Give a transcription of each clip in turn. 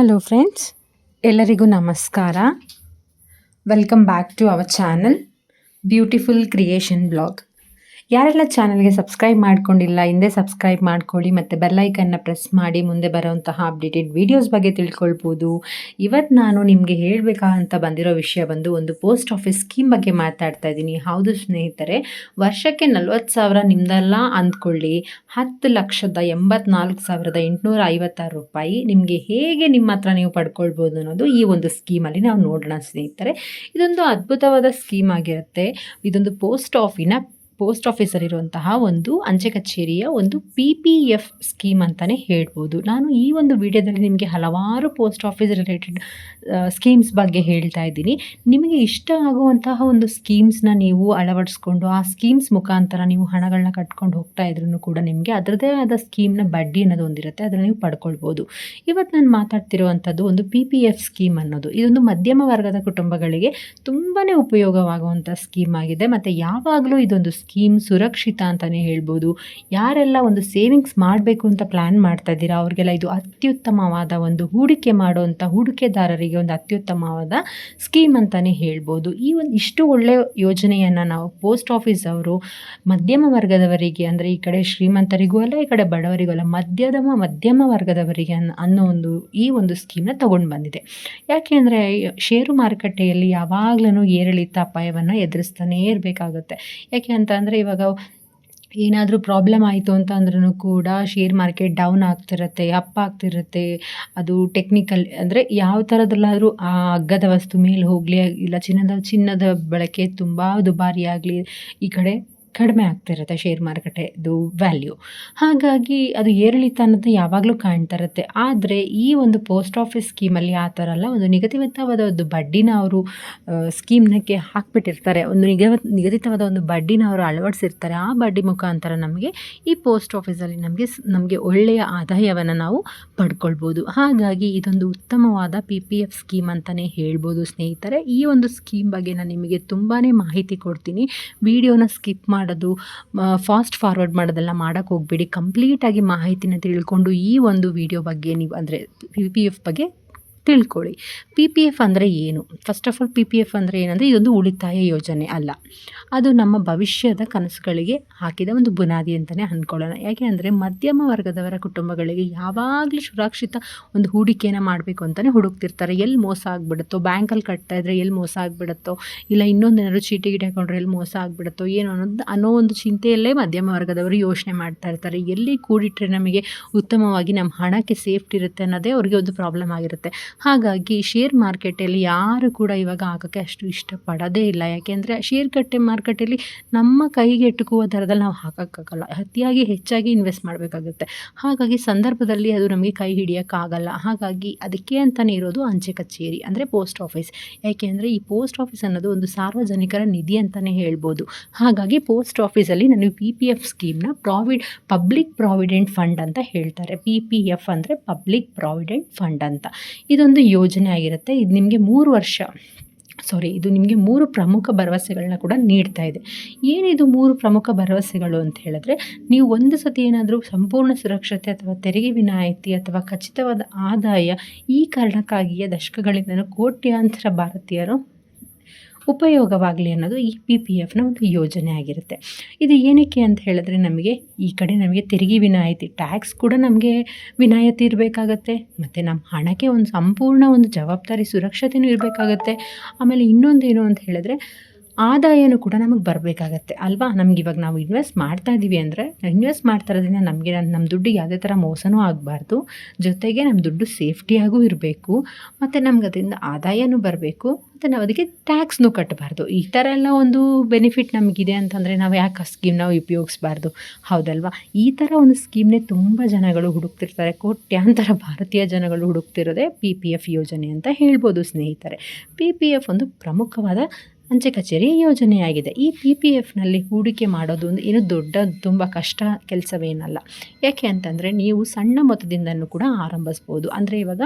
Hello friends ಎಲ್ಲರಿಗೂ ನಮಸ್ಕಾರ. Welcome back to our channel beautiful creation blog ಯಾರೆಲ್ಲ ಚಾನಲ್ಗೆ ಸಬ್ಸ್ಕ್ರೈಬ್ ಮಾಡ್ಕೊಂಡಿಲ್ಲ, ಹಿಂದೆ ಸಬ್ಸ್ಕ್ರೈಬ್ ಮಾಡ್ಕೊಳ್ಳಿ ಮತ್ತು ಬೆಲ್ಲೈಕನ್ನ ಪ್ರೆಸ್ ಮಾಡಿ ಮುಂದೆ ಬರೋಂತಹ ಅಪ್ಡೇಟೆಡ್ ವೀಡಿಯೋಸ್ ಬಗ್ಗೆ ತಿಳ್ಕೊಳ್ಬೋದು. ಇವತ್ತು ನಾನು ನಿಮಗೆ ಹೇಳಬೇಕಂತ ಬಂದಿರೋ ವಿಷಯ ಬಂದು ಒಂದು ಪೋಸ್ಟ್ ಆಫೀಸ್ ಸ್ಕೀಮ್ ಬಗ್ಗೆ ಮಾತಾಡ್ತಾ ಇದ್ದೀನಿ. ಹೌದು ಸ್ನೇಹಿತರೆ, ವರ್ಷಕ್ಕೆ ನಲ್ವತ್ತು ಸಾವಿರ ನಿಮ್ದೆಲ್ಲ ಅಂದ್ಕೊಳ್ಳಿ. ಹತ್ತು ಲಕ್ಷದ ಎಂಬತ್ನಾಲ್ಕು ಸಾವಿರದ ಎಂಟುನೂರ ಐವತ್ತಾರು ರೂಪಾಯಿ ನಿಮಗೆ ಹೇಗೆ ನಿಮ್ಮ ಹತ್ರ ನೀವು ಪಡ್ಕೊಳ್ಬೋದು ಅನ್ನೋದು ಈ ಒಂದು ಸ್ಕೀಮಲ್ಲಿ ನಾವು ನೋಡೋಣ ಸ್ನೇಹಿತರೆ. ಇದೊಂದು ಅದ್ಭುತವಾದ ಸ್ಕೀಮ್ ಆಗಿರುತ್ತೆ. ಇದೊಂದು ಪೋಸ್ಟ್ ಆಫಿನ ಪೋಸ್ಟ್ ಆಫೀಸಲ್ಲಿರುವಂತಹ ಒಂದು ಅಂಚೆ ಕಚೇರಿಯ ಒಂದು ಪಿ ಪಿ ಎಫ್ ಸ್ಕೀಮ್ ಅಂತಲೇ ಹೇಳ್ಬೋದು. ನಾನು ಈ ಒಂದು ವಿಡಿಯೋದಲ್ಲಿ ನಿಮಗೆ ಹಲವಾರು ಪೋಸ್ಟ್ ಆಫೀಸ್ ರಿಲೇಟೆಡ್ ಸ್ಕೀಮ್ಸ್ ಬಗ್ಗೆ ಹೇಳ್ತಾ ಇದ್ದೀನಿ. ನಿಮಗೆ ಇಷ್ಟ ಆಗುವಂತಹ ಒಂದು ಸ್ಕೀಮ್ಸ್ನ ನೀವು ಅಳವಡಿಸ್ಕೊಂಡು, ಆ ಸ್ಕೀಮ್ಸ್ ಮುಖಾಂತರ ನೀವು ಹಣಗಳನ್ನ ಕಟ್ಕೊಂಡು ಹೋಗ್ತಾ ಇದ್ರೂ ಕೂಡ ನಿಮಗೆ ಅದರದೇ ಆದ ಸ್ಕೀಮ್ನ ಬಡ್ಡಿ ಅನ್ನೋದು ಒಂದಿರುತ್ತೆ ಅದನ್ನು ನೀವು ಪಡ್ಕೊಳ್ಬೋದು. ಇವತ್ತು ನಾನು ಮಾತಾಡ್ತಿರುವಂಥದ್ದು ಒಂದು ಪಿ ಪಿ ಎಫ್ ಸ್ಕೀಮ್ ಅನ್ನೋದು. ಇದೊಂದು ಮಧ್ಯಮ ವರ್ಗದ ಕುಟುಂಬಗಳಿಗೆ ತುಂಬಾ ಉಪಯೋಗವಾಗುವಂಥ ಸ್ಕೀಮ್ ಆಗಿದೆ. ಮತ್ತು ಯಾವಾಗಲೂ ಇದೊಂದು ಸುರಕ್ಷಿತ ಅಂತಲೇ ಹೇಳ್ಬೋದು. ಯಾರೆಲ್ಲ ಒಂದು ಸೇವಿಂಗ್ಸ್ ಮಾಡಬೇಕು ಅಂತ ಪ್ಲ್ಯಾನ್ ಮಾಡ್ತಾ ಇದ್ದೀರಾ, ಅವ್ರಿಗೆಲ್ಲ ಇದು ಅತ್ಯುತ್ತಮವಾದ ಒಂದು ಹೂಡಿಕೆ ಮಾಡುವಂಥ ಹೂಡಿಕೆದಾರರಿಗೆ ಒಂದು ಅತ್ಯುತ್ತಮವಾದ ಸ್ಕೀಮ್ ಅಂತಲೇ ಹೇಳ್ಬೋದು. ಈ ಒಂದು ಇಷ್ಟು ಒಳ್ಳೆಯ ಯೋಜನೆಯನ್ನು ನಾವು ಪೋಸ್ಟ್ ಆಫೀಸ್ ಅವರು, ಮಧ್ಯಮ ವರ್ಗದವರಿಗೆ ಅಂದರೆ ಈ ಕಡೆ ಶ್ರೀಮಂತರಿಗೂ ಅಲ್ಲ, ಈ ಕಡೆ ಬಡವರಿಗೂ ಅಲ್ಲ ಮಧ್ಯದ ಮಧ್ಯಮ ವರ್ಗದವರಿಗೆ ಅನ್ನ ಒಂದು ಈ ಒಂದು ಸ್ಕೀಮ್ನ ತಗೊಂಡು ಬಂದಿದೆ. ಯಾಕೆ ಅಂದರೆ ಷೇರು ಮಾರುಕಟ್ಟೆಯಲ್ಲಿ ಯಾವಾಗಲೂ ಏರಿಳಿತ ಅಪಾಯವನ್ನು ಎದುರಿಸ್ತಾನೇ ಇರಬೇಕಾಗುತ್ತೆ. ಯಾಕೆ ಅಂತ ಅಂದರೆ ಇವಾಗ ಏನಾದರೂ ಪ್ರಾಬ್ಲಮ್ ಆಯಿತು ಅಂತ ಅಂದ್ರೂ ಕೂಡ ಶೇರ್ ಮಾರ್ಕೆಟ್ ಡೌನ್ ಆಗ್ತಿರುತ್ತೆ ಅಪ್ ಆಗ್ತಿರುತ್ತೆ. ಅದು ಟೆಕ್ನಿಕಲ್ ಅಂದರೆ ಯಾವ ಥರದಲ್ಲಾದರೂ ಆ ಅಗ್ಗದ ವಸ್ತು ಮೇಲೆ ಹೋಗಲಿ, ಇಲ್ಲ ಚಿನ್ನದ ಚಿನ್ನದ ಬಳಕೆ ತುಂಬ ದುಬಾರಿ ಆಗಲಿ ಈ ಕಡೆ. ಕಡಿಮೆ ಆಗ್ತಿರುತ್ತೆ ಶೇರ್ ಮಾರುಕಟ್ಟೆದು ವ್ಯಾಲ್ಯೂ ಹಾಗಾಗಿ ಅದು ಏರಿಳಿತ ಅನ್ನೋದು ಯಾವಾಗಲೂ ಕಾಣ್ತಾ ಇರುತ್ತೆ. ಆದರೆ ಈ ಒಂದು ಪೋಸ್ಟ್ ಆಫೀಸ್ ಸ್ಕೀಮಲ್ಲಿ ಆ ಥರ ಅಲ್ಲ, ಒಂದು ನಿಗದಿತವಾದ ಒಂದು ಬಡ್ಡಿನ ಅವರು ಸ್ಕೀಮ್ನಕ್ಕೆ ಹಾಕಿಬಿಟ್ಟಿರ್ತಾರೆ. ಒಂದು ನಿಗ ನಿಗದಿತವಾದ ಒಂದು ಬಡ್ಡಿನ ಅವರು ಅಳವಡಿಸಿರ್ತಾರೆ. ಆ ಬಡ್ಡಿ ಮುಖಾಂತರ ನಮಗೆ ಈ ಪೋಸ್ಟ್ ಆಫೀಸಲ್ಲಿ ನಮಗೆ ನಮಗೆ ಒಳ್ಳೆಯ ಆದಾಯವನ್ನು ನಾವು ಪಡ್ಕೊಳ್ಬೋದು. ಹಾಗಾಗಿ ಇದೊಂದು ಉತ್ತಮವಾದ ಪಿ ಪಿ ಎಫ್ ಸ್ಕೀಮ್ ಅಂತಲೇ ಹೇಳ್ಬೋದು ಸ್ನೇಹಿತರೆ. ಈ ಒಂದು ಸ್ಕೀಮ್ ಬಗ್ಗೆ ನಾನು ನಿಮಗೆ ತುಂಬಾ ಮಾಹಿತಿ ಕೊಡ್ತೀನಿ. ವಿಡಿಯೋನ ಸ್ಕಿಪ್ ಮಾಡಿ ಮಾಡೋದು ಫಾಸ್ಟ್ ಫಾರ್ವರ್ಡ್ ಮಾಡೋದೆಲ್ಲ ಮಾಡೋಕ್ಕೆ ಹೋಗಬೇಡಿ. ಕಂಪ್ಲೀಟಾಗಿ ಮಾಹಿತಿನ ತಿಳ್ಕೊಂಡು ಈ ಒಂದು ವಿಡಿಯೋ ಬಗ್ಗೆ ನೀವು, ಅಂದರೆ ಪಿ ಪಿ ಎಫ್ ಬಗ್ಗೆ ತಿಳ್ಕೊಳ್ಳಿ. ಪಿ ಪಿ ಎಫ್ ಅಂದರೆ ಏನು? First of all P P F ಅಂದರೆ ಏನಂದರೆ ಇದೊಂದು ಉಳಿತಾಯ ಯೋಜನೆ ಅಲ್ಲ. ಅದು ನಮ್ಮ ಭವಿಷ್ಯದ ಕನಸುಗಳಿಗೆ ಹಾಕಿದ ಒಂದು ಬುನಾದಿ ಅಂತಲೇ ಅಂದ್ಕೊಳ್ಳೋಣ ಯಾಕೆ ಅಂದರೆ ಮಧ್ಯಮ ವರ್ಗದವರ ಕುಟುಂಬಗಳಿಗೆ ಯಾವಾಗಲೂ ಸುರಕ್ಷಿತ ಒಂದು ಹೂಡಿಕೆಯನ್ನು ಮಾಡಬೇಕು ಅಂತಲೇ ಹುಡುಕ್ತಿರ್ತಾರೆ. ಎಲ್ಲಿ ಮೋಸ ಆಗಿಬಿಡುತ್ತೋ? ಬ್ಯಾಂಕಲ್ಲಿ ಕಟ್ತಾ ಇದ್ದರೆ ಎಲ್ಲಿ ಮೋಸ ಆಗಿಬಿಡುತ್ತೋ? ಇಲ್ಲ ಇನ್ನೊಂದೇನಾದ್ರು ಚೀಟಿ ಗಿಟಿ ಹಾಕೊಂಡ್ರೆ ಎಲ್ಲಿ ಮೋಸ ಆಗಿಬಿಡುತ್ತೋ? ಏನೋ ಅನ್ನೋದು ಅನ್ನೋ ಒಂದು ಚಿಂತೆಯಲ್ಲೇ ಮಧ್ಯಮ ವರ್ಗದವರು ಯೋಚನೆ ಮಾಡ್ತಾ ಇರ್ತಾರೆ. ಎಲ್ಲಿ ಕೂಡಿಟ್ರೆ ನಮಗೆ ಉತ್ತಮವಾಗಿ ನಮ್ಮ ಹಣಕ್ಕೆ ಸೇಫ್ಟಿ ಇರುತ್ತೆ ಅನ್ನೋದೇ ಅವ್ರಿಗೆ ಒಂದು ಪ್ರಾಬ್ಲಮ್ ಆಗಿರುತ್ತೆ. ಹಾಗಾಗಿ ಶೇರ್ ಮಾರ್ಕೆಟಲ್ಲಿ ಯಾರು ಕೂಡ ಇವಾಗ ಹಾಕೋಕ್ಕೆ ಅಷ್ಟು ಇಷ್ಟಪಡೋದೇ ಇಲ್ಲ. ಯಾಕೆಂದರೆ ಶೇರ್ ಕಟ್ಟೆ ಮಾರುಕಟ್ಟೆಯಲ್ಲಿ ನಮ್ಮ ಕೈಗೆ ಎಟುಕುವ ದರದಲ್ಲಿ ನಾವು ಹಾಕೋಕ್ಕಾಗಲ್ಲ. ಅತಿಯಾಗಿ ಹೆಚ್ಚಾಗಿ ಇನ್ವೆಸ್ಟ್ ಮಾಡಬೇಕಾಗುತ್ತೆ. ಹಾಗಾಗಿ ಸಂದರ್ಭದಲ್ಲಿ ಅದು ನಮಗೆ ಕೈ ಹಿಡಿಯೋಕ್ಕಾಗಲ್ಲ. ಹಾಗಾಗಿ ಅದಕ್ಕೆ ಅಂತಲೇ ಇರೋದು ಅಂಚೆ ಕಚೇರಿ ಅಂದರೆ ಪೋಸ್ಟ್ ಆಫೀಸ್ ಯಾಕೆಂದರೆ ಈ ಪೋಸ್ಟ್ ಆಫೀಸ್ ಅನ್ನೋದು ಒಂದು ಸಾರ್ವಜನಿಕರ ನಿಧಿ ಅಂತಲೇ ಹೇಳ್ಬೋದು. ಹಾಗಾಗಿ ಪೋಸ್ಟ್ ಆಫೀಸಲ್ಲಿ ನನಗೆ ಪಿ ಪಿ ಎಫ್ ಸ್ಕೀಮ್ನ ಪ್ರಾವಿಡ್ ಪಬ್ಲಿಕ್ ಪ್ರಾವಿಡೆಂಟ್ ಫಂಡ್ ಅಂತ ಹೇಳ್ತಾರೆ. ಪಿ ಪಿ ಎಫ್ ಅಂದರೆ ಪಬ್ಲಿಕ್ ಪ್ರಾವಿಡೆಂಟ್ ಫಂಡ್ ಅಂತ. ಇದೊಂದು ಯೋಜನೆ ಆಗಿರುತ್ತೆ. ಇದು ನಿಮಗೆ ಮೂರು ವರ್ಷ ಸಾರಿ ಇದು ನಿಮಗೆ ಮೂರು ಪ್ರಮುಖ ಭರವಸೆಗಳನ್ನ ಕೂಡ ನೀಡ್ತಾ ಇದೆ. ಏನಿದು ಮೂರು ಪ್ರಮುಖ ಭರವಸೆಗಳು ಅಂತ ಹೇಳಿದ್ರೆ, ನೀವು ಒಂದು ಸತಿ ಏನಾದರೂ ಸಂಪೂರ್ಣ ಸುರಕ್ಷತೆ ಅಥವಾ ತೆರಿಗೆ ವಿನಾಯಿತಿ ಅಥವಾ ಖಚಿತವಾದ ಆದಾಯ ಈ ಕಾರಣಕ್ಕಾಗಿಯೇ ದಶಕಗಳಿಂದ ಕೋಟ್ಯಾಂತರ ಭಾರತೀಯರು ಉಪಯೋಗವಾಗಲಿ ಅನ್ನೋದು ಈ ಪಿ ಪಿ ಎಫ್ನ ಒಂದು ಯೋಜನೆ ಆಗಿರುತ್ತೆ. ಇದು ಏನಕ್ಕೆ ಅಂತ ಹೇಳಿದ್ರೆ ನಮಗೆ ಈ ಕಡೆ ನಮಗೆ ತೆರಿಗೆ ವಿನಾಯಿತಿ ಟ್ಯಾಕ್ಸ್ ಕೂಡ ನಮಗೆ ವಿನಾಯಿತಿ ಇರಬೇಕಾಗತ್ತೆ, ಮತ್ತು ನಮ್ಮ ಹಣಕ್ಕೆ ಒಂದು ಸಂಪೂರ್ಣ ಒಂದು ಜವಾಬ್ದಾರಿ ಸುರಕ್ಷತೆಯೂ ಇರಬೇಕಾಗತ್ತೆ. ಆಮೇಲೆ ಇನ್ನೊಂದೇನು ಅಂತ ಹೇಳಿದ್ರೆ ಆದಾಯನೂ ಕೂಡ ನಮಗೆ ಬರಬೇಕಾಗತ್ತೆ. ಅಲ್ವಾ? ನಮ್ಗೆ ಇವಾಗ ನಾವು ಇನ್ವೆಸ್ಟ್ ಮಾಡ್ತಾ ಇದ್ದೀವಿ ಅಂದರೆ ಇನ್ವೆಸ್ಟ್ ಮಾಡ್ತಾ ಇರೋದ್ರಿಂದ ನಮಗೆ ನಮ್ಮ ದುಡ್ಡು ಯಾವುದೇ ಥರ ಮೋಸನೂ ಆಗಬಾರ್ದು. ಜೊತೆಗೆ ನಮ್ಮ ದುಡ್ಡು ಸೇಫ್ಟಿಯಾಗೂ ಇರಬೇಕು. ಮತ್ತು ನಮ್ಗೆ ಅದರಿಂದ ಆದಾಯನೂ ಬರಬೇಕು. ಮತ್ತು ನಾವು ಅದಕ್ಕೆ ಟ್ಯಾಕ್ಸ್ನೂ ಕಟ್ಟಬಾರ್ದು ಈ ಥರ ಎಲ್ಲ ಒಂದು ಬೆನಿಫಿಟ್ ನಮಗಿದೆ ಅಂತಂದರೆ ನಾವು ಯಾಕೆ ಆ ಸ್ಕೀಮ್ನ ಉಪಯೋಗಿಸ್ಬಾರ್ದು? ಹೌದಲ್ವಾ? ಈ ಥರ ಒಂದು ಸ್ಕೀಮ್ನೇ ತುಂಬ ಜನಗಳು ಹುಡುಕ್ತಿರ್ತಾರೆ. ಕೋಟ್ಯಾಂತರ ಭಾರತೀಯ ಜನಗಳು ಹುಡುಕ್ತಿರೋದೇ ಪಿ ಪಿ ಎಫ್ ಯೋಜನೆ ಅಂತ ಹೇಳ್ಬೋದು ಸ್ನೇಹಿತರೆ. ಪಿ ಪಿ ಎಫ್ ಒಂದು ಪ್ರಮುಖವಾದ ಅಂಚೆ ಕಚೇರಿ ಯೋಜನೆಯಾಗಿದೆ. ಈ ಪಿ ಪಿ ಎಫ್ನಲ್ಲಿ ಹೂಡಿಕೆ ಮಾಡೋದು ಒಂದು ಏನು ದೊಡ್ಡ ತುಂಬ ಕಷ್ಟ ಕೆಲಸವೇನಲ್ಲ. ಯಾಕೆ ಅಂತಂದರೆ ನೀವು ಸಣ್ಣ ಮೊತ್ತದಿಂದನೂ ಕೂಡ ಆರಂಭಿಸ್ಬೋದು. ಅಂದರೆ ಇವಾಗ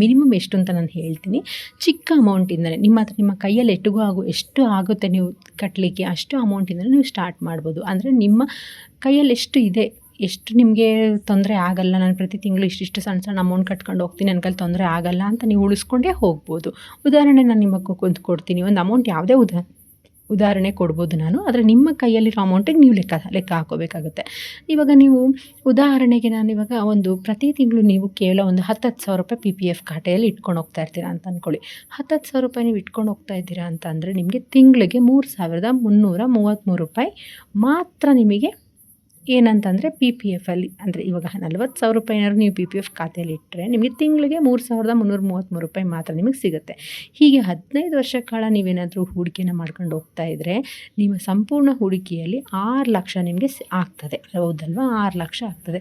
ಮಿನಿಮಮ್ ಎಷ್ಟು ಅಂತ ನಾನು ಹೇಳ್ತೀನಿ. ಚಿಕ್ಕ ಅಮೌಂಟಿಂದಲೇ ನಿಮ್ಮ ಹತ್ರ ನಿಮ್ಮ ಕೈಯಲ್ಲಿ ಎಟ್ಟಿಗೂ ಆಗು ಎಷ್ಟು ಆಗುತ್ತೆ ನೀವು ಕಟ್ಟಲಿಕ್ಕೆ ಅಷ್ಟು ಅಮೌಂಟಿಂದಲೇ ನೀವು ಸ್ಟಾರ್ಟ್ ಮಾಡ್ಬೋದು. ಅಂದರೆ ನಿಮ್ಮ ಕೈಯಲ್ಲಿ ಎಷ್ಟು ಇದೆ ಎಷ್ಟು ನಿಮಗೆ ತೊಂದರೆ ಆಗಲ್ಲ, ನಾನು ಪ್ರತಿ ತಿಂಗಳು ಇಷ್ಟಿಷ್ಟು ಸಣ್ಣ ಸಣ್ಣ ಅಮೌಂಟ್ ಕಟ್ಕೊಂಡು ಹೋಗ್ತೀನಿ ನನ್ನ ಕೈಲಿ ತೊಂದರೆ ಆಗಲ್ಲ ಅಂತ ನೀವು ಉಳಿಸ್ಕೊಂಡೇ ಹೋಗ್ಬೋದು. ಉದಾಹರಣೆ ನಾನು ನಿಮಗೆ ಒಂದು ಕೊಡ್ತೀನಿ. ಒಂದು ಅಮೌಂಟ್ ಯಾವುದೇ ಉದಾ, ಉದಾಹರಣೆ ಕೊಡ್ಬೋದು ನಾನು. ಆದರೆ ನಿಮ್ಮ ಕೈಯಲ್ಲಿರೋ ಅಮೌಂಟಿಗೆ ನೀವು ಲೆಕ್ಕ ಲೆಕ್ಕ ಹಾಕೋಬೇಕಾಗುತ್ತೆ. ಇವಾಗ ನೀವು ಉದಾಹರಣೆಗೆ ನಾನು ಇವಾಗ ಒಂದು ಪ್ರತಿ ತಿಂಗಳು ನೀವು ಕೇವಲ ಒಂದು ಹತ್ತು ಹತ್ತು ಸಾವಿರ ರೂಪಾಯಿ ಪಿ ಪಿ ಎಫ್ ಖಾತೆಯಲ್ಲಿ ಇಟ್ಕೊಂಡು ಹೋಗ್ತಾ ಇರ್ತೀರಾ ಅಂತ ಅಂದ್ಕೊಳ್ಳಿ ಹತ್ತು ಹತ್ತು ಸಾವಿರ ರೂಪಾಯಿ ನೀವು ಇಟ್ಕೊಂಡು ಹೋಗ್ತಾ ಇದ್ದೀರಾ ಅಂತ ಅಂದರೆ ನಿಮಗೆ ತಿಂಗಳಿಗೆ ಮೂರು ಸಾವಿರದ ಮುನ್ನೂರ ಮೂವತ್ತ್ಮೂರು ರೂಪಾಯಿ ಮಾತ್ರ ನಿಮಗೆ ಏನಂತಂದರೆ ಪಿ ಪಿ ಎಫಲ್ಲಿ ಅಂದರೆ ಇವಾಗ ನಲ್ವತ್ತು ಸಾವಿರ ರೂಪಾಯಿ ಏನಾದ್ರು ನೀವು ಪಿ ಪಿ ಎಫ್ ಖಾತೆಯಲ್ಲಿ ಇಟ್ಟರೆ ನಿಮಗೆ ತಿಂಗಳಿಗೆ ಮೂರು ಸಾವಿರದ ಮುನ್ನೂರ ಮೂವತ್ತ್ಮೂರು ರೂಪಾಯಿ ಮಾತ್ರ ನಿಮಗೆ ಸಿಗುತ್ತೆ. ಹೀಗೆ ಹದಿನೈದು ವರ್ಷ ಕಾಲ ನೀವೇನಾದರೂ ಹೂಡಿಕೆನ ಮಾಡ್ಕೊಂಡು ಹೋಗ್ತಾ ಇದ್ದರೆ ನಿಮ್ಮ ಸಂಪೂರ್ಣ ಹೂಡಿಕೆಯಲ್ಲಿ ಆರು ಲಕ್ಷ ನಿಮಗೆ ಆಗ್ತದೆ. ಹೌದಲ್ವಾ? ಆರು ಲಕ್ಷ ಆಗ್ತದೆ.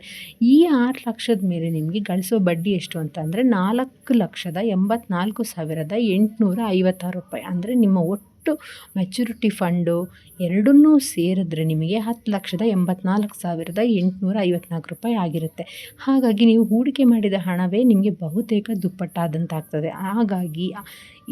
ಈ ಆರು ಲಕ್ಷದ ಮೇಲೆ ನಿಮಗೆ ಗಳಿಸೋ ಬಡ್ಡಿ ಎಷ್ಟು ಅಂತಂದರೆ ನಾಲ್ಕು ಲಕ್ಷದ ಎಂಬತ್ನಾಲ್ಕು ಸಾವಿರದ ಎಂಟುನೂರ ಐವತ್ತಾರು ರೂಪಾಯಿ. ಅಂದರೆ ನಿಮ್ಮ ಒಟ್ಟು ಮೆಚುರಿಟಿ ಫಂಡು ಎರಡನ್ನೂ ಸೇರಿದ್ರೆ ನಿಮಗೆ ಹತ್ತು ಲಕ್ಷದ ಎಂಬತ್ನಾಲ್ಕು ಸಾವಿರದ ಎಂಟುನೂರ ಐವತ್ನಾಲ್ಕು ರೂಪಾಯಿ ಆಗಿರುತ್ತೆ. ಹಾಗಾಗಿ ನೀವು ಹೂಡಿಕೆ ಮಾಡಿದ ಹಣವೇ ನಿಮಗೆ ಬಹುತೇಕ ದುಪ್ಪಟ್ಟಾದಂತಾಗ್ತದೆ. ಹಾಗಾಗಿ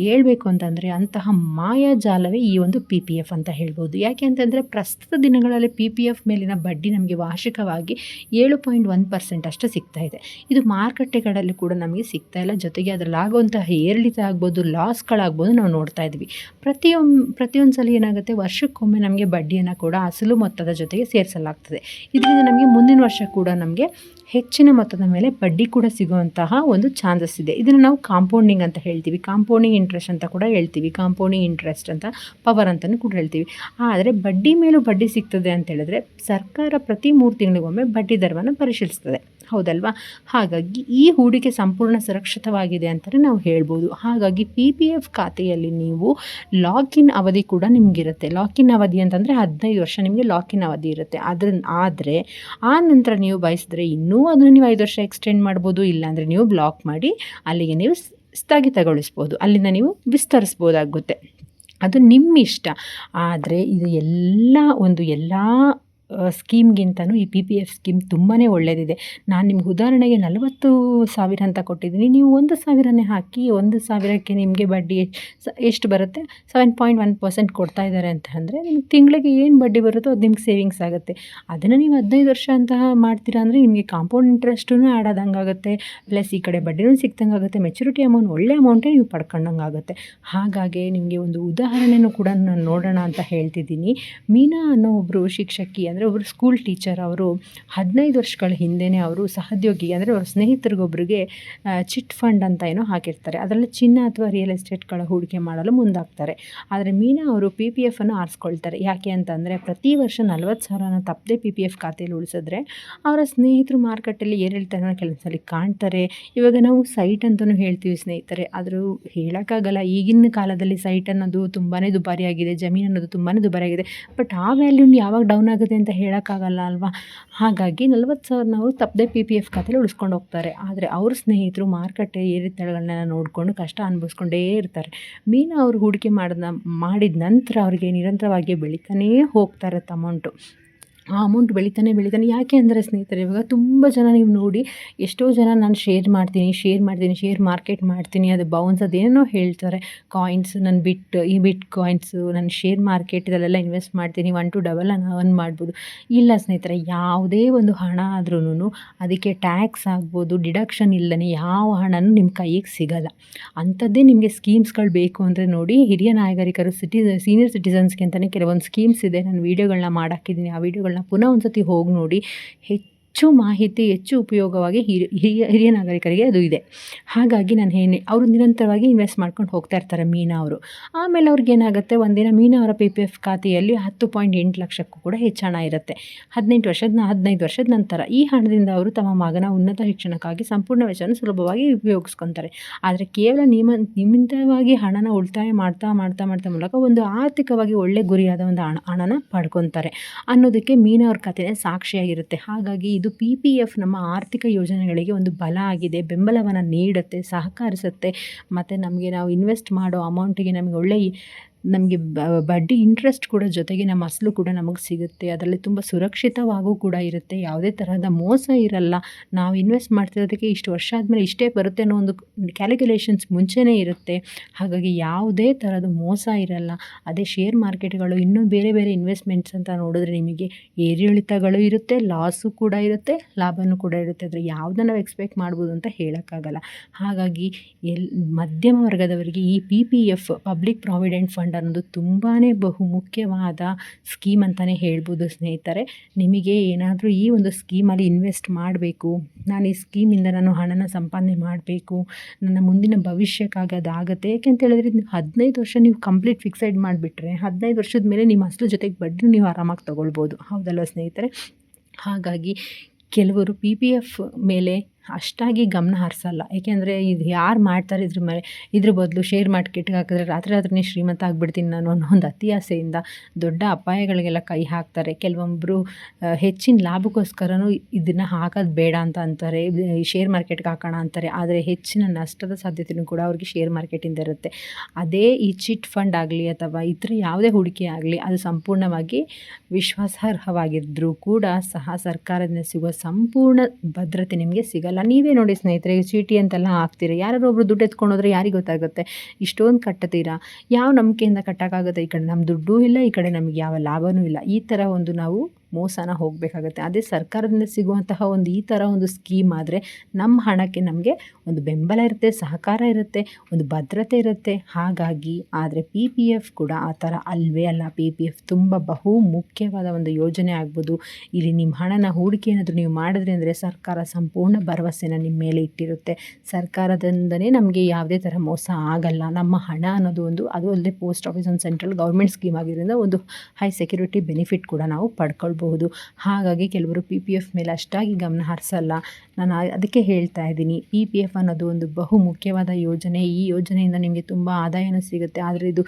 ಹೇಳ್ಬೇಕು ಅಂತಂದರೆ ಅಂತಹ ಮಾಯಾಜಾಲವೇ ಈ ಒಂದು ಪಿ ಪಿ ಎಫ್ ಅಂತ ಹೇಳ್ಬೋದು. ಯಾಕೆ ಅಂತಂದರೆ ಪ್ರಸ್ತುತ ದಿನಗಳಲ್ಲಿ ಪಿ ಪಿ ಎಫ್ ಮೇಲಿನ ಬಡ್ಡಿ ನಮಗೆ ವಾರ್ಷಿಕವಾಗಿ ಏಳು ಪಾಯಿಂಟ್ ಒಂದು ಪರ್ಸೆಂಟ್ ಅಷ್ಟು ಸಿಗ್ತಾ ಇದೆ. ಇದು ಮಾರುಕಟ್ಟೆಗಳಲ್ಲಿ ಕೂಡ ನಮಗೆ ಸಿಗ್ತಾ ಇಲ್ಲ. ಜೊತೆಗೆ ಅದರಲ್ಲಾಗುವಂತಹ ಏರಿಳಿತ ಆಗ್ಬೋದು, ಲಾಸ್ಗಳಾಗ್ಬೋದು ನಾವು ನೋಡ್ತಾ ಇದ್ವಿ. ಪ್ರತಿಯೊಂದು ಪ್ರತಿಯೊಂದು ಸಲ ಏನಾಗುತ್ತೆ? ವರ್ಷಕ್ಕೊಮ್ಮೆ ನಮಗೆ ಬಡ್ಡಿಯನ್ನು ಕೂಡ ಅಸಲು ಮೊತ್ತದ ಜೊತೆಗೆ ಸೇರಿಸಲಾಗ್ತದೆ. ಇದರಿಂದ ನಮಗೆ ಮುಂದಿನ ವರ್ಷ ಕೂಡ ನಮಗೆ ಹೆಚ್ಚಿನ ಮೊತ್ತದ ಮೇಲೆ ಬಡ್ಡಿ ಕೂಡ ಸಿಗುವಂತಹ ಒಂದು ಚಾನ್ಸಸ್ ಇದೆ. ಇದನ್ನು ನಾವು ಕಾಂಪೌಂಡಿಂಗ್ ಅಂತ ಹೇಳ್ತೀವಿ. ಕಾಂಪೌಂಡಿಂಗ್ ಇಂಟ್ರೆಸ್ಟ್ ಅಂತ ಕೂಡ ಹೇಳ್ತೀವಿ. ಕಾಂಪೌಂಡಿಂಗ್ ಇಂಟ್ರೆಸ್ಟ್ ಅಂತ, ಪವರ್ ಅಂತಲೂ ಕೂಡ ಹೇಳ್ತೀವಿ. ಆದರೆ ಬಡ್ಡಿ ಮೇಲೂ ಬಡ್ಡಿ ಸಿಗ್ತದೆ ಅಂತ ಹೇಳಿದ್ರೆ ಸರ್ಕಾರ ಪ್ರತಿ ಮೂರು ತಿಂಗಳಿಗೊಮ್ಮೆ ಬಡ್ಡಿ ದರವನ್ನು ಪರಿಶೀಲಿಸ್ತದೆ. ಹೌದಲ್ವಾ? ಹಾಗಾಗಿ ಈ ಹೂಡಿಕೆ ಸಂಪೂರ್ಣ ಸುರಕ್ಷಿತವಾಗಿದೆ ಅಂತಲೇ ನಾವು ಹೇಳ್ಬೋದು. ಹಾಗಾಗಿ ಪಿ ಪಿ ಎಫ್ ಖಾತೆಯಲ್ಲಿ ನೀವು ಲಾಕಿನ್ ಅವಧಿ ಕೂಡ ನಿಮಗಿರುತ್ತೆ. ಲಾಕಿನ್ ಅವಧಿ ಅಂತಂದರೆ ಹದಿನೈದು ವರ್ಷ ನಿಮಗೆ ಲಾಕಿನ್ ಅವಧಿ ಇರುತ್ತೆ. ಅದ್ರ, ಆದರೆ ಆ ನಂತರ ನೀವು ಬಯಸಿದ್ರೆ ಇನ್ನೂ ಅದನ್ನು ನೀವು ಐದು ವರ್ಷ ಎಕ್ಸ್ಟೆಂಡ್ ಮಾಡ್ಬೋದು, ಇಲ್ಲಾಂದರೆ ನೀವು ಬ್ಲಾಕ್ ಮಾಡಿ ಅಲ್ಲಿಗೆ ನೀವು ಸ್ಥಗಿತಗೊಳಿಸ್ಬೋದು. ಅಲ್ಲಿಂದ ನೀವು ವಿಸ್ತರಿಸ್ಬೋದಾಗುತ್ತೆ. ಅದು ನಿಮ್ಮ ಇಷ್ಟ ಆದರೆ ಇದು ಎಲ್ಲ ಒಂದು ಎಲ್ಲ ಸ್ಕೀಮ್ಗಿಂತನೂ ಈ ಪಿ ಪಿ ಎಫ್ ಸ್ಕೀಮ್ ತುಂಬಾ ಒಳ್ಳೆಯದಿದೆ ನಾನು ನಿಮ್ಗೆ ಉದಾಹರಣೆಗೆ ನಲವತ್ತು ಸಾವಿರ ಅಂತ ಕೊಟ್ಟಿದ್ದೀನಿ. ನೀವು ಒಂದು ಸಾವಿರನೇ ಹಾಕಿ, ಒಂದು ಸಾವಿರಕ್ಕೆ ನಿಮಗೆ ಬಡ್ಡಿ ಎಷ್ಟು ಬರುತ್ತೆ? ಸೆವೆನ್ ಪಾಯಿಂಟ್ ಒನ್ ಪರ್ಸೆಂಟ್ ಕೊಡ್ತಾ ಇದ್ದಾರೆ ಅಂತ ಅಂದರೆ ನಿಮ್ಗೆ ತಿಂಗಳಿಗೆ ಏನು ಬಡ್ಡಿ ಬರುತ್ತೋ ಅದು ನಿಮ್ಗೆ ಸೇವಿಂಗ್ಸ್ ಆಗುತ್ತೆ. ಅದನ್ನು ನೀವು ಹದಿನೈದು ವರ್ಷ ಅಂತ ಮಾಡ್ತೀರಾ ಅಂದರೆ ನಿಮಗೆ ಕಾಂಪೌಂಡ್ ಇಂಟ್ರೆಸ್ಟೂ ಆ್ಯಡ್ ಆದಂಗೆ ಆಗುತ್ತೆ. ಪ್ಲಸ್ ಈ ಕಡೆ ಬಡ್ಡಿನೂ ಸಿಕ್ದಂಗೆ ಆಗುತ್ತೆ. ಮೆಚುರಿಟಿ ಅಮೌಂಟ್ ಒಳ್ಳೆ ಅಮೌಂಟೇ ನೀವು ಪಡ್ಕೊಂಡಂಗೆ ಆಗುತ್ತೆ. ಹಾಗಾಗಿ ನಿಮಗೆ ಒಂದು ಉದಾಹರಣೆನೂ ಕೂಡ ನಾನು ನೋಡೋಣ ಅಂತ ಹೇಳ್ತಿದ್ದೀನಿ. ಮೀನಾ ಅನ್ನೋ ಒಬ್ಬರು ಶಿಕ್ಷಕಿ ಅಂದರೆ ಒಬ್ಬರು ಸ್ಕೂಲ್ ಟೀಚರ್ ಅವರು ಹದಿನೈದು ವರ್ಷಗಳ ಹಿಂದೆಯೇ ಅವರು ಸಹೋದ್ಯೋಗಿ ಅಂದರೆ ಅವ್ರ ಸ್ನೇಹಿತರಿಗೊಬ್ಬರಿಗೆ ಚಿಟ್ ಫಂಡ್ ಅಂತ ಏನೋ ಹಾಕಿರ್ತಾರೆ. ಅದರಲ್ಲಿ ಚಿನ್ನ ಅಥವಾ ರಿಯಲ್ ಎಸ್ಟೇಟ್ಗಳ ಹೂಡಿಕೆ ಮಾಡಲು ಮುಂದಾಗ್ತಾರೆ. ಆದರೆ ಮೀನಾ ಅವರು ಪಿ ಪಿ ಎಫನ್ನು ಆರಿಸ್ಕೊಳ್ತಾರೆ. ಯಾಕೆ ಅಂತಂದರೆ ಪ್ರತಿ ವರ್ಷ ನಲ್ವತ್ತು ಸಾವಿರನ ತಪ್ಪದೆ ಪಿ ಪಿ ಎಫ್ ಖಾತೆಯಲ್ಲಿ ಉಳಿಸಿದ್ರೆ ಅವರ ಸ್ನೇಹಿತರು ಮಾರುಕಟ್ಟೆಯಲ್ಲಿ ಏರಿಳಿತನ ಕೆಲಸದಲ್ಲಿ ಕಾಣ್ತಾರೆ. ಇವಾಗ ನಾವು ಸೈಟ್ ಅಂತಲೂ ಹೇಳ್ತೀವಿ ಸ್ನೇಹಿತರೆ. ಆದರೂ ಹೇಳೋಕ್ಕಾಗಲ್ಲ. ಈಗಿನ ಕಾಲದಲ್ಲಿ ಸೈಟ್ ಅನ್ನೋದು ತುಂಬಾ ದುಬಾರಿಯಾಗಿದೆ. ಜಮೀನು ಅನ್ನೋದು ತುಂಬಾ ದುಬಾರಿಯಾಗಿದೆ. ಬಟ್ ಆ ವ್ಯಾಲ್ಯೂನ ಯಾವಾಗ ಡೌನ್ ಆಗುತ್ತೆ ಅಂತ ಹೇಳೋಕ್ಕಾಗಲ್ಲ ಅಲ್ವಾ? ಹಾಗಾಗಿ ನಲ್ವತ್ತು ಸಾವಿರನ ಅವರು ತಪ್ಪದೆ ಪಿ ಪಿ ಎಫ್ ಖಾತೆಲಿ ಉಳಿಸ್ಕೊಂಡು ಹೋಗ್ತಾರೆ. ಆದರೆ ಅವ್ರ ಸ್ನೇಹಿತರು ಮಾರುಕಟ್ಟೆ ಏರಿಳಿತಗಳನ್ನೆಲ್ಲ ನೋಡಿಕೊಂಡು ಕಷ್ಟ ಅನುಭವಿಸ್ಕೊಂಡೇ ಇರ್ತಾರೆ. ಮೀನು ಅವರು ಹೂಡಿಕೆ ಮಾಡಿದ ಮಾಡಿದ ನಂತರ ಅವರಿಗೆ ನಿರಂತರವಾಗಿ ಬೆಳೀತಾನೇ ಹೋಗ್ತಾ ತಮೌಂಟು ಆ ಅಮೌಂಟ್ ಬೆಳಿತಾನೆ ಬೆಳಿತಾನೆ. ಯಾಕೆ ಅಂದರೆ ಸ್ನೇಹಿತರೆ, ಇವಾಗ ತುಂಬ ಜನ ನೀವು ನೋಡಿ ಎಷ್ಟೋ ಜನ ನಾನು ಶೇರ್ ಮಾಡ್ತೀನಿ ಶೇರ್ ಮಾಡ್ತೀನಿ ಶೇರ್ ಮಾರ್ಕೆಟ್ ಮಾಡ್ತೀನಿ, ಅದು ಬೌನ್ಸ್ ಅದೇನೋ ಹೇಳ್ತಾರೆ. ಕಾಯಿನ್ಸ್ ನಾನು ಬಿಟ್, ಈ ಬಿಟ್ ಕಾಯಿನ್ಸು ನಾನು ಶೇರ್ ಮಾರ್ಕೆಟ್ ಇದರಲ್ಲೆಲ್ಲ ಇನ್ವೆಸ್ಟ್ ಮಾಡ್ತೀನಿ ಒನ್ ಟು ಡಬಲ್ ನಾನು ಅರ್ನ್ ಮಾಡ್ಬೋದು. ಇಲ್ಲ ಸ್ನೇಹಿತರೆ, ಯಾವುದೇ ಒಂದು ಹಣ ಆದ್ರೂ ಅದಕ್ಕೆ ಟ್ಯಾಕ್ಸ್ ಆಗ್ಬೋದು ಡಿಡಕ್ಷನ್ ಇಲ್ಲದೇ ಯಾವ ಹಣನೂ ನಿಮ್ಮ ಕೈಗೆ ಸಿಗಲ್ಲ. ಅಂಥದ್ದೇ ನಿಮಗೆ ಸ್ಕೀಮ್ಸ್ಗಳು ಬೇಕು ಅಂದರೆ ನೋಡಿ, ಹಿರಿಯ ನಾಗರಿಕರು ಸಿಟಿ ಸೀನಿಯರ್ ಸಿಟಿಸನ್ಸ್ಗೆ ಅಂತಲೇ ಕೆಲವೊಂದು ಸ್ಕೀಮ್ಸ್ ಇದೆ. ನಾನು ವೀಡಿಯೋಗಳನ್ನ ಮಾಡಾಕಿದ್ದೀನಿ ಆ ವೀಡಿಯೋಗಳನ್ನ ಪುನಃ ಒಂದು ಸತಿ ಹೋಗಿ ನೋಡಿ ಹೆಚ್ಚು ಮಾಹಿತಿ, ಹೆಚ್ಚು ಉಪಯೋಗವಾಗಿ ಹಿರಿಯ ಹಿರಿಯ ನಾಗರಿಕರಿಗೆ ಅದು ಇದೆ. ಹಾಗಾಗಿ ನಾನು ಏನೇ ಅವರು ನಿರಂತರವಾಗಿ ಇನ್ವೆಸ್ಟ್ ಮಾಡ್ಕೊಂಡು ಹೋಗ್ತಾ ಇರ್ತಾರೆ ಮೀನಾ ಅವರು. ಆಮೇಲೆ ಅವ್ರಿಗೆ ಏನಾಗುತ್ತೆ, ಒಂದಿನ ಮೀನಾ ಅವರ ಪಿ ಪಿ ಎಫ್ ಖಾತೆಯಲ್ಲಿ ಹತ್ತು ಪಾಯಿಂಟ್ ಎಂಟು ಲಕ್ಷಕ್ಕೂ ಕೂಡ ಹೆಚ್ಚು ಹಣ ಇರುತ್ತೆ. ಹದಿನೆಂಟು ವರ್ಷದ ಹದಿನೈದು ವರ್ಷದ ನಂತರ ಈ ಹಣದಿಂದ ಅವರು ತಮ್ಮ ಮಗನ ಉನ್ನತ ಶಿಕ್ಷಣಕ್ಕಾಗಿ ಸಂಪೂರ್ಣ ವೆಚ್ಚವನ್ನು ಸುಲಭವಾಗಿ ಉಪಯೋಗಿಸ್ಕೊತಾರೆ. ಆದರೆ ಕೇವಲ ನಿಯಮ ನಿಮಿತ್ತವಾಗಿ ಹಣನ ಉಳಿತಾಯ ಮಾಡ್ತಾ ಮಾಡ್ತಾ ಮಾಡ್ತಾ ಮೂಲಕ ಒಂದು ಆರ್ಥಿಕವಾಗಿ ಒಳ್ಳೆ ಗುರಿಯಾದ ಒಂದು ಹಣ, ಹಣನ ಪಡ್ಕೊತಾರೆ ಅನ್ನೋದಕ್ಕೆ ಮೀನಾ ಅವ್ರ ಕಥೆನೇ ಸಾಕ್ಷಿಯಾಗಿರುತ್ತೆ. ಹಾಗಾಗಿ ಇದು ಪಿ ಪಿ ಎಫ್ ನಮ್ಮ ಆರ್ಥಿಕ ಯೋಜನೆಗಳಿಗೆ ಒಂದು ಬಲ ಆಗಿದೆ, ಬೆಂಬಲವನ್ನು ನೀಡುತ್ತೆ, ಸಹಕರಿಸುತ್ತೆ. ಮತ್ತು ನಮಗೆ ನಾವು ಇನ್ವೆಸ್ಟ್ ಮಾಡೋ ಅಮೌಂಟಿಗೆ ನಮಗೆ ಒಳ್ಳೆಯ ನಮಗೆ ಬಡ್ಡಿ ಇಂಟ್ರೆಸ್ಟ್ ಕೂಡ ಜೊತೆಗೆ ನಮ್ಮ ಅಸಲು ಕೂಡ ನಮಗೆ ಸಿಗುತ್ತೆ. ಅದರಲ್ಲಿ ತುಂಬ ಸುರಕ್ಷಿತವಾಗೂ ಕೂಡ ಇರುತ್ತೆ. ಯಾವುದೇ ತರಹದ ಮೋಸ ಇರಲ್ಲ. ನಾವು ಇನ್ವೆಸ್ಟ್ ಮಾಡ್ತಿರೋದಕ್ಕೆ ಇಷ್ಟು ವರ್ಷ ಆದಮೇಲೆ ಇಷ್ಟೇ ಬರುತ್ತೆ ಅನ್ನೋ ಒಂದು ಕ್ಯಾಲ್ಕುಲೇಷನ್ಸ್ ಮುಂಚೆನೇ ಇರುತ್ತೆ. ಹಾಗಾಗಿ ಯಾವುದೇ ಥರದ ಮೋಸ ಇರಲ್ಲ. ಅದೇ ಶೇರ್ ಮಾರ್ಕೆಟ್ಗಳು ಇನ್ನೂ ಬೇರೆ ಬೇರೆ ಇನ್ವೆಸ್ಟ್ಮೆಂಟ್ಸ್ ಅಂತ ನೋಡಿದ್ರೆ ನಿಮಗೆ ಏರಿಳಿತಗಳು ಇರುತ್ತೆ ಲಾಸು ಕೂಡ ಇರುತ್ತೆ ಲಾಭವೂ ಕೂಡ ಇರುತ್ತೆ. ಆದರೆ ಯಾವುದನ್ನು ನಾವು ಎಕ್ಸ್ಪೆಕ್ಟ್ ಮಾಡ್ಬೋದು ಅಂತ ಹೇಳೋಕ್ಕಾಗಲ್ಲ. ಹಾಗಾಗಿ ಎಲ್, ಮಧ್ಯಮ ವರ್ಗದವರಿಗೆ ಈ P P F public provident fund ಅನ್ನೋದು ತುಂಬಾ ಬಹು ಮುಖ್ಯವಾದ ಸ್ಕೀಮ್ ಅಂತಲೇ ಹೇಳ್ಬೋದು ಸ್ನೇಹಿತರೆ. ನಿಮಗೆ ಏನಾದರೂ ಈ ಒಂದು ಸ್ಕೀಮಲ್ಲಿ ಇನ್ವೆಸ್ಟ್ ಮಾಡಬೇಕು, ನಾನು ಈ ಸ್ಕೀಮಿಂದ ನಾನು ಹಣನ ಸಂಪಾದನೆ ಮಾಡಬೇಕು, ನನ್ನ ಮುಂದಿನ ಭವಿಷ್ಯಕ್ಕಾಗಿ ಅದಾಗುತ್ತೆ, ಯಾಕೆಂತ ಹೇಳಿದ್ರೆ ಹದಿನೈದು ವರ್ಷ ನೀವು ಕಂಪ್ಲೀಟ್ ಫಿಕ್ಸೆಡ್ ಮಾಡಿಬಿಟ್ರೆ, ಹದಿನೈದು ವರ್ಷದ ಮೇಲೆ ನಿಮ್ಮ ಅಸಲು ಜೊತೆಗೆ ಬಡ್ಡಿ ನೀವು ಆರಾಮಾಗಿ ತೊಗೊಳ್ಬೋದು. ಹೌದಲ್ವ ಸ್ನೇಹಿತರೆ? ಹಾಗಾಗಿ ಕೆಲವರು ಪಿ ಪಿ ಎಫ್ ಮೇಲೆ ಅಷ್ಟಾಗಿ ಗಮನ ಹರಿಸಲ್ಲ. ಏಕೆಂದರೆ ಇದು ಯಾರು ಮಾಡ್ತಾರೆ ಇದ್ರ ಮೇಲೆ, ಇದ್ರ ಬದಲು ಶೇರ್ ಮಾರ್ಕೆಟ್ಗೆ ಹಾಕಿದ್ರೆ ರಾತ್ರಿ ರಾತ್ರಿನೇ ಶ್ರೀಮಂತ ಆಗಿಬಿಡ್ತೀನಿ ನಾನು ಅನ್ನೋ ಒಂದು ಅತಿ ಆಸೆಯಿಂದ ದೊಡ್ಡ ಅಪಾಯಗಳಿಗೆಲ್ಲ ಕೈ ಹಾಕ್ತಾರೆ. ಕೆಲವೊಬ್ಬರು ಹೆಚ್ಚಿನ ಲಾಭಕ್ಕೋಸ್ಕರನೂ ಇದನ್ನು ಹಾಕೋದು ಬೇಡ ಅಂತ ಅಂತಾರೆ. ಶೇರ್ ಮಾರ್ಕೆಟ್ಗೆ ಹಾಕೋಣ ಅಂತಾರೆ. ಆದರೆ ಹೆಚ್ಚಿನ ನಷ್ಟದ ಸಾಧ್ಯತೆಯೂ ಕೂಡ ಅವ್ರಿಗೆ ಶೇರ್ ಮಾರ್ಕೆಟಿಂದ ಇರುತ್ತೆ. ಅದೇ ಈ ಚಿಟ್ ಫಂಡ್ ಆಗಲಿ ಅಥವಾ ಇತರ ಯಾವುದೇ ಹೂಡಿಕೆ ಆಗಲಿ, ಅದು ಸಂಪೂರ್ಣವಾಗಿ ವಿಶ್ವಾಸಾರ್ಹವಾಗಿದ್ದರೂ ಕೂಡ ಸಹ ಸರ್ಕಾರದಿಂದ ಸಿಗುವ ಸಂಪೂರ್ಣ ಭದ್ರತೆ ನಿಮಗೆ ಸಿಗಲ್ಲ. ಅಲ್ಲ ನೀವೇ ನೋಡಿ ಸ್ನೇಹಿತರೆ ಚೀಟಿ ಅಂತೆಲ್ಲ ಹಾಕ್ತೀರ? ಒಬ್ರು ದುಡ್ಡು ಎತ್ಕೊಂಡು ಹೋದ್ರೆ ಯಾರಿಗೆ ಗೊತ್ತಾಗುತ್ತೆ? ಇಷ್ಟೊಂದು ಕಟ್ಟತೀರಾ ಯಾವ ನಂಬಿಕೆಯಿಂದ ಕಟ್ಟೋಕ್ಕಾಗುತ್ತೆ ಈ ಕಡೆ? ನಮ್ಮ ದುಡ್ಡು ಇಲ್ಲ, ಈ ಕಡೆ ನಮಗೆ ಯಾವ ಲಾಭವೂ ಇಲ್ಲ. ಈ ಥರ ಒಂದು ನಾವು ಮೋಸನ ಹೋಗಬೇಕಾಗತ್ತೆ. ಅದೇ ಸರ್ಕಾರದಿಂದ ಸಿಗುವಂತಹ ಒಂದು ಈ ಥರ ಒಂದು ಸ್ಕೀಮ್ ಆದರೆ ನಮ್ಮ ಹಣಕ್ಕೆ ನಮಗೆ ಒಂದು ಬೆಂಬಲ ಇರುತ್ತೆ, ಸಹಕಾರ ಇರುತ್ತೆ, ಒಂದು ಭದ್ರತೆ ಇರುತ್ತೆ. ಹಾಗಾಗಿ ಆದರೆ ಪಿ ಪಿ ಎಫ್ ಕೂಡ ಆ ಥರ ಅಲ್ವೇ ಅಲ್ಲ. ಪಿ ಪಿ ಎಫ್ ತುಂಬ ಬಹು ಮುಖ್ಯವಾದ ಒಂದು ಯೋಜನೆ ಆಗ್ಬೋದು. ಇಲ್ಲಿ ನಿಮ್ಮ ಹಣನ ಹೂಡಿಕೆ ಏನಾದರೂ ನೀವು ಮಾಡಿದ್ರಿ ಅಂದರೆ ಸರ್ಕಾರ ಸಂಪೂರ್ಣ ಭರವಸೆನ ನಿಮ್ಮ ಮೇಲೆ ಇಟ್ಟಿರುತ್ತೆ. ಸರ್ಕಾರದಿಂದನೇ ನಮಗೆ ಯಾವುದೇ ಥರ ಮೋಸ ಆಗಲ್ಲ. ನಮ್ಮ ಹಣ ಅನ್ನೋದು ಒಂದು, ಅದು ಅಲ್ಲದೆ ಪೋಸ್ಟ್ ಆಫೀಸ್ ಒಂದು ಸೆಂಟ್ರಲ್ ಗೌರ್ಮೆಂಟ್ ಸ್ಕೀಮ್ ಆಗಿರೋದ್ರಿಂದ ಒಂದು ಹೈ ಸೆಕ್ಯೂರಿಟಿ ಬೆನಿಫಿಟ್ ಕೂಡ ನಾವು ಪಡ್ಕೊಳ್ಬೋದು. ಮಾಡ್ಕೊಳ್ಬಹುದು ಹಾಗಾಗಿ ಕೆಲವರು ಪಿ ಪಿ ಎಫ್ ಮೇಲೆ ಅಷ್ಟಾಗಿ ಗಮನ ಹರಿಸಲ್ಲ. ನಾನು ಅದಕ್ಕೆ ಹೇಳ್ತಾ ಇದ್ದೀನಿ. ಪಿ ಪಿ ಎಫ್ ಅನ್ನೋದು ಒಂದು ಬಹು ಮುಖ್ಯವಾದ ಯೋಜನೆ. ಈ ಯೋಜನೆಯಿಂದ ನಿಮಗೆ ತುಂಬ ಆದಾಯನೂ ಸಿಗುತ್ತೆ. ಆದರೆ ಇದು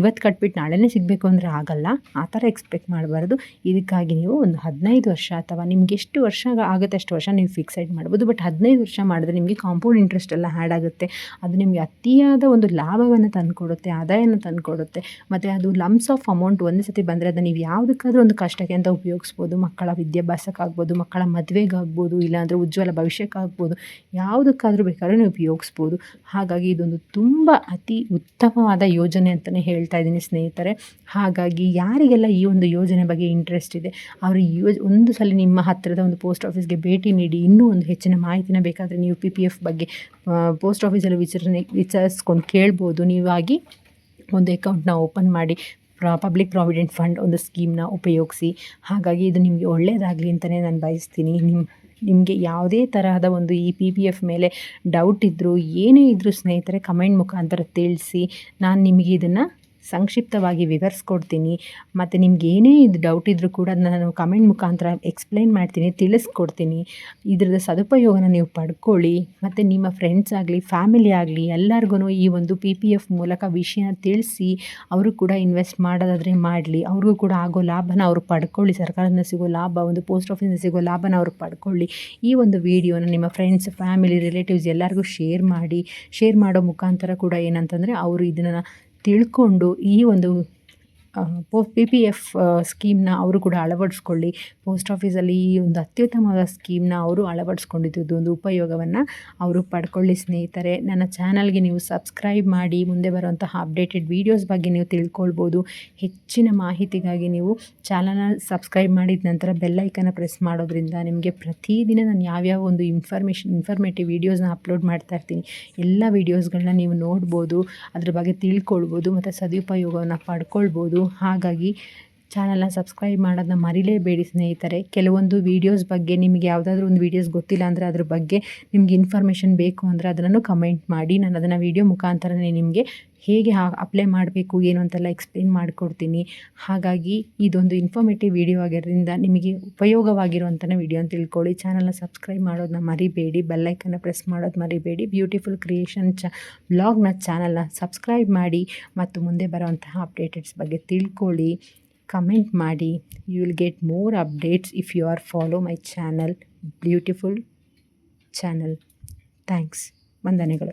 ಇವತ್ತು ಕಟ್ಬಿಟ್ಟು ನಾಳೆನೇ ಸಿಗಬೇಕು ಅಂದರೆ ಆಗಲ್ಲ. ಆ ಥರ ಎಕ್ಸ್ಪೆಕ್ಟ್ ಮಾಡಬಾರ್ದು. ಇದಕ್ಕಾಗಿ ನೀವು ಒಂದು ಹದಿನೈದು ವರ್ಷ ಅಥವಾ ನಿಮ್ಗೆ ಎಷ್ಟು ವರ್ಷ ಆಗುತ್ತೆ ಅಷ್ಟು ವರ್ಷ ನೀವು ಫಿಕ್ಸೆಡ್ ಮಾಡ್ಬೋದು. ಬಟ್ ಹದಿನೈದು ವರ್ಷ ಮಾಡಿದ್ರೆ ನಿಮಗೆ ಕಾಂಪೌಂಡ್ ಇಂಟ್ರೆಸ್ಟ್ ಎಲ್ಲ ಆ್ಯಡ್ ಆಗುತ್ತೆ. ಅದು ನಿಮಗೆ ಅತಿಯಾದ ಒಂದು ಲಾಭವನ್ನು ತಂದುಕೊಡುತ್ತೆ, ಆದಾಯನ ತಂದುಕೊಡುತ್ತೆ. ಮತ್ತು ಅದು ಲಮ್ಸ್ ಆಫ್ ಅಮೌಂಟ್ ಒಂದೇ ಸತಿ ಬಂದರೆ ಅದನ್ನು ನೀವು ಯಾವುದಕ್ಕಾದ್ರೂ ಒಂದು ಕಷ್ಟಕ್ಕೆ ಅಂತ ಉಪಯೋಗಿಸ್ಬೋದು, ಮಕ್ಕಳ ವಿದ್ಯಾಭ್ಯಾಸಕ್ಕಾಗ್ಬೋದು, ಮಕ್ಕಳ ಮದುವೆಗಾಗ್ಬೋದು, ಇಲ್ಲಾಂದರೆ ಉಜ್ವಲ ಭವಿಷ್ಯಕ್ಕಾಗ್ಬೋದು, ಯಾವುದಕ್ಕಾದರೂ ಬೇಕಾದ್ರೂ ನೀವು ಉಪಯೋಗಿಸ್ಬೋದು. ಹಾಗಾಗಿ ಇದೊಂದು ತುಂಬ ಅತಿ ಉತ್ತಮವಾದ ಯೋಜನೆ ಅಂತಲೇ ಹೇಳ್ತಾ ಇದ್ದೀನಿ ಸ್ನೇಹಿತರೆ. ಹಾಗಾಗಿ ಯಾರಿಗೆಲ್ಲ ಈ ಒಂದು ಯೋಜನೆ ಬಗ್ಗೆ ಇಂಟ್ರೆಸ್ಟ್ ಇದೆ, ಅವರು ಯೋಜ್, ಒಂದು ಸಲ ನಿಮ್ಮ ಹತ್ತಿರದ ಒಂದು ಪೋಸ್ಟ್ ಆಫೀಸ್ಗೆ ಭೇಟಿ ನೀಡಿ, ಇನ್ನೂ ಒಂದು ಹೆಚ್ಚಿನ ಮಾಹಿತಿನ ಬೇಕಾದರೆ ನೀವು ಪಿ ಪಿ ಎಫ್ ಬಗ್ಗೆ ಪೋಸ್ಟ್ ಆಫೀಸಲ್ಲಿ ವಿಚಾರಣೆ, ವಿಚಾರಿಸ್ಕೊಂಡು ಕೇಳ್ಬೋದು. ನೀವಾಗಿ ಒಂದು ಅಕೌಂಟ್ನ ಓಪನ್ ಮಾಡಿ ಪಬ್ಲಿಕ್ ಪ್ರಾವಿಡೆಂಟ್ ಫಂಡ್ ಒಂದು ಸ್ಕೀಮ್ನ ಉಪಯೋಗಿಸಿ, ಹಾಗಾಗಿ ಇದು ನಿಮಗೆ ಒಳ್ಳೆಯದಾಗಲಿ ಅಂತಲೇ ನಾನು ಬಯಸ್ತೀನಿ. ನಿಮ್ಮ ನಿಮಗೆ ಯಾವುದೇ ತರಹದ ಒಂದು ಈ ಪಿ ಪಿ ಎಫ್ ಮೇಲೆ ಡೌಟ್ ಇದ್ದರೂ ಏನೇ ಇದ್ದರೂ ಸ್ನೇಹಿತರೆ ಕಮೆಂಟ್ ಮುಖಾಂತರ ತಿಳಿಸಿ, ನಾನು ನಿಮಗೆ ಇದನ್ನು ಸಂಕ್ಷಿಪ್ತವಾಗಿ ವಿವರಿಸ್ಕೊಡ್ತೀನಿ. ಮತ್ತು ನಿಮ್ಗೆ ಏನೇ ಇದು ಡೌಟ್ ಇದ್ದರೂ ಕೂಡ ನಾನು ಕಮೆಂಟ್ ಮುಖಾಂತರ ಎಕ್ಸ್ಪ್ಲೈನ್ ಮಾಡ್ತೀನಿ, ತಿಳಿಸ್ಕೊಡ್ತೀನಿ. ಇದ್ರದ್ದು ಸದುಪಯೋಗನ ನೀವು ಪಡ್ಕೊಳ್ಳಿ. ಮತ್ತು ನಿಮ್ಮ ಫ್ರೆಂಡ್ಸ್ ಆಗಲಿ ಫ್ಯಾಮಿಲಿ ಆಗಲಿ ಎಲ್ಲರಿಗೂ ಈ ಒಂದು ಪಿ ಪಿ ಎಫ್ ಮೂಲಕ ವಿಷಯನ ತಿಳಿಸಿ ಅವರು ಕೂಡ ಇನ್ವೆಸ್ಟ್ ಮಾಡೋದಾದರೆ ಮಾಡಲಿ. ಅವ್ರಿಗೂ ಕೂಡ ಆಗೋ ಲಾಭನ ಅವರು ಪಡ್ಕೊಳ್ಳಿ. ಸರ್ಕಾರದಿಂದ ಸಿಗೋ ಲಾಭ, ಒಂದು ಪೋಸ್ಟ್ ಆಫೀಸಿಂದ ಸಿಗೋ ಲಾಭನ ಅವರು ಪಡ್ಕೊಳ್ಳಿ. ಈ ಒಂದು ವಿಡಿಯೋನ ನಿಮ್ಮ ಫ್ರೆಂಡ್ಸ್ ಫ್ಯಾಮಿಲಿ ರಿಲೇಟಿವ್ಸ್ ಎಲ್ಲರಿಗೂ ಶೇರ್ ಮಾಡಿ. ಶೇರ್ ಮಾಡೋ ಮುಖಾಂತರ ಕೂಡ ಏನಂತಂದರೆ ಅವರು ಇದನ್ನು ತಿಳ್ಕೊಂಡು ಈ ಒಂದು ಪೋ ಪಿ ಪಿ ಎಫ್ ಸ್ಕೀಮ್ನ ಅವರು ಕೂಡ ಅಳವಡಿಸ್ಕೊಳ್ಳಿ. ಪೋಸ್ಟ್ ಆಫೀಸಲ್ಲಿ ಈ ಒಂದು ಅತ್ಯುತ್ತಮವಾದ ಸ್ಕೀಮ್ನ ಅವರು ಅಳವಡಿಸ್ಕೊಂಡಿದ್ದು ಒಂದು ಉಪಯೋಗವನ್ನು ಅವರು ಪಡ್ಕೊಳ್ಳಿ ಸ್ನೇಹಿತರೆ. ನನ್ನ ಚಾನಲ್ಗೆ ನೀವು ಸಬ್ಸ್ಕ್ರೈಬ್ ಮಾಡಿ, ಮುಂದೆ ಬರುವಂತಹ ಅಪ್ಡೇಟೆಡ್ ವೀಡಿಯೋಸ್ ಬಗ್ಗೆ ನೀವು ತಿಳ್ಕೊಳ್ಬೋದು. ಹೆಚ್ಚಿನ ಮಾಹಿತಿಗಾಗಿ ನೀವು ಚಾನಲ್ನ ಸಬ್ಸ್ಕ್ರೈಬ್ ಮಾಡಿದ ನಂತರ ಬೆಲ್ಲೈಕನ್ನ ಪ್ರೆಸ್ ಮಾಡೋದ್ರಿಂದ ನಿಮಗೆ ಪ್ರತಿದಿನ ನಾನು ಯಾವ್ಯಾವ ಒಂದು ಇನ್ಫಾರ್ಮೇಷನ್, ಇನ್ಫಾರ್ಮೇಟಿವ್ ವೀಡಿಯೋಸ್ನ ಅಪ್ಲೋಡ್ ಮಾಡ್ತಾ ಇರ್ತೀನಿ, ಎಲ್ಲ ವೀಡಿಯೋಸ್ಗಳನ್ನ ನೀವು ನೋಡ್ಬೋದು, ಅದ್ರ ಬಗ್ಗೆ ತಿಳ್ಕೊಳ್ಬೋದು, ಮತ್ತು ಸದುಪಯೋಗವನ್ನು ಪಡ್ಕೊಳ್ಬೋದು. ಹಾಗಾಗಿ ಚಾನಲ್ನ ಸಬ್ಸ್ಕ್ರೈಬ್ ಮಾಡೋದನ್ನ ಮರಿಲೇಬೇಡಿ ಸ್ನೇಹಿತರೆ. ಕೆಲವೊಂದು ವೀಡಿಯೋಸ್ ಬಗ್ಗೆ ನಿಮಗೆ ಯಾವುದಾದ್ರೂ ಒಂದು ವೀಡಿಯೋಸ್ ಗೊತ್ತಿಲ್ಲ ಅಂದರೆ ಅದ್ರ ಬಗ್ಗೆ ನಿಮಗೆ ಇನ್ಫಾರ್ಮೇಷನ್ ಬೇಕು ಅಂದರೆ ಅದನ್ನು ಕಮೆಂಟ್ ಮಾಡಿ. ನಾನು ಅದನ್ನು ವೀಡಿಯೋ ಮುಖಾಂತರನೇ ನಿಮಗೆ ಹೇಗೆ ಅಪ್ಲೈ ಮಾಡಬೇಕು, ಏನು ಅಂತೆಲ್ಲ ಎಕ್ಸ್ಪ್ಲೇನ್ ಮಾಡಿಕೊಡ್ತೀನಿ. ಹಾಗಾಗಿ ಇದೊಂದು ಇನ್ಫಾರ್ಮೇಟಿವ್ ವಿಡಿಯೋ ಆಗಿರೋದ್ರಿಂದ ನಿಮಗೆ ಉಪಯೋಗವಾಗಿರುವಂಥ ವೀಡಿಯೋ ಅಂತ ತಿಳ್ಕೊಳ್ಳಿ. ಚಾನಲ್ನ ಸಬ್ಸ್ಕ್ರೈಬ್ ಮಾಡೋದನ್ನ ಮರಿಬೇಡಿ. ಬೆಲ್ಲೈಕನ್ನ ಪ್ರೆಸ್ ಮಾಡೋದು ಮರಿಬೇಡಿ. ಬ್ಯೂಟಿಫುಲ್ ಕ್ರಿಯೇಷನ್ ಚ ಬ್ಲಾಗ್ನ ಚಾನಲ್ನ ಸಬ್ಸ್ಕ್ರೈಬ್ ಮಾಡಿ ಮತ್ತು ಮುಂದೆ ಬರುವಂತಹ ಅಪ್ಡೇಟೆಡ್ಸ್ ಬಗ್ಗೆ ತಿಳ್ಕೊಳ್ಳಿ. ಕಮೆಂಟ್ ಮಾಡಿ. You will get more updates if you are follow my channel beautiful channel thanks ವಂದನೆಗಳು.